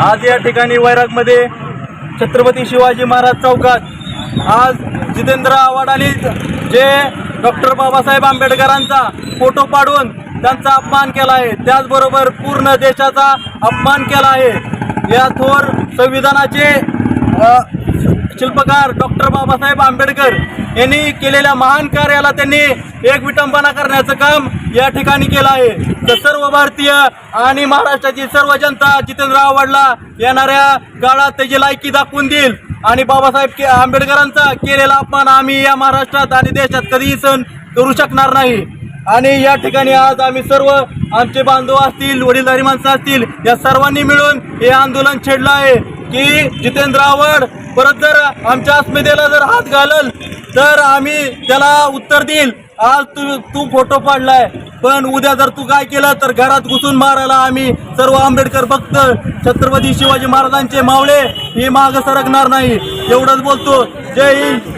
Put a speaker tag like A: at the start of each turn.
A: आज या ठिकाणी वैरागमध्ये छत्रपती शिवाजी महाराज चौकात आज जितेंद्र आव्हाडांनी जे डॉक्टर बाबासाहेब आंबेडकरांचा फोटो पाडून त्यांचा अपमान केला आहे. त्याचबरोबर पूर्ण देशाचा अपमान केला आहे. या थोर संविधानाचे शिल्पकार डॉक्टर बाबासाहेब आंबेडकर यांनी केलेल्या महान कार्याला त्यांनी एक विटंबना करण्याचं काम या ठिकाणी केलं आहे. तर सर्व भारतीय आणि महाराष्ट्राची सर्व जनता जितेंद्र आव्हाडला येणाऱ्या काळात त्याची लायकी दाखवून देईल. आणि बाबासाहेब के- आंबेडकरांचा केलेला अपमान आम्ही या महाराष्ट्रात आणि देशात कधीही सण करू शकणार नाही. आणि या ठिकाणी आज आम्ही सर्व आमचे बांधव असतील वडीलधारी माणसं असतील या सर्वांनी मिळून हे आंदोलन छेडलं आहे की जितेंद्र आव्हाड परत जर आमच्या अस्मितेला जर हात घालल तर आम्ही त्याला उत्तर देईल. आज तू तू फोटो पाडलाय पण उद्या जर तू काय केलं तर घरात घुसून मारायला आम्ही सर्व आंबेडकर भक्त छत्रपती शिवाजी महाराजांचे मावळे हे माग सरकणार नाही. एवढंच बोलतो. जय हिंद.